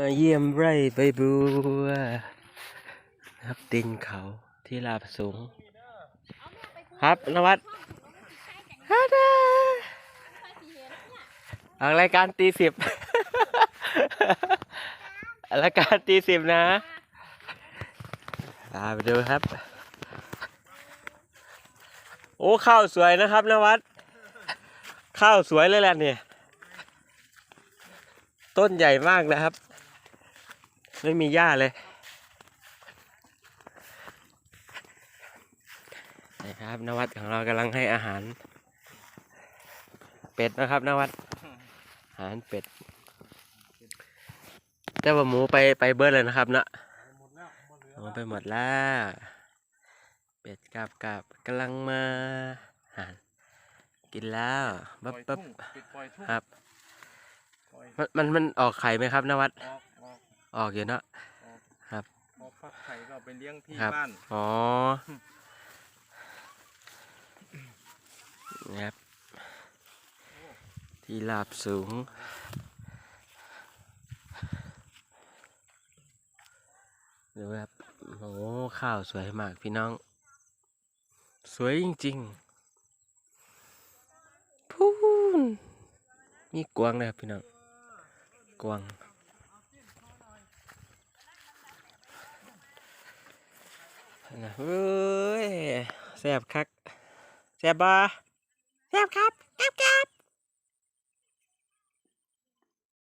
มาเยี่ยมไร่ใบบัวครับตินเขาที่ลาบสูง ครับนวัดฮัลโหลรายการตีสิบรายการตีสิบนะตาไปดูครับ โอ้ข้าวสวยนะครับนวัด ข้าวสวยเลยแหละเนี่ย ต้นใหญ่มากนะครับ ไม่มีหญ้าเลยนะครับนวัดของเรากำลังให้อาหาร เป็ดนะครับนวัดอาหารเป็ด แต่ว่าหมูไปไปเบิร์ดเลยนะครับนะหมูไปหมดแล้วเป็ดกาบกาบกำลังมาหากินแล้วปล่บัอบยบับทุ่งปิดปล่อยทุ่งครับปล่อยมันมันมันออกไข่ไหมครับนวัดออก ออกออกอยู่เนาะออกฟักไข่ก็เอาไปเลี้ยงที่ครับ บ้าน อ๋อ นะครับ ที่ลาบสูง ดูครับ โอ้ข้าวสวยมากพี่น้อง สวยจริงๆ พูน มีกวางนะครับพี่น้อง กวาง นะเฮ้ยแซบคักแซ่บบ่แซบครับแซ่บครับ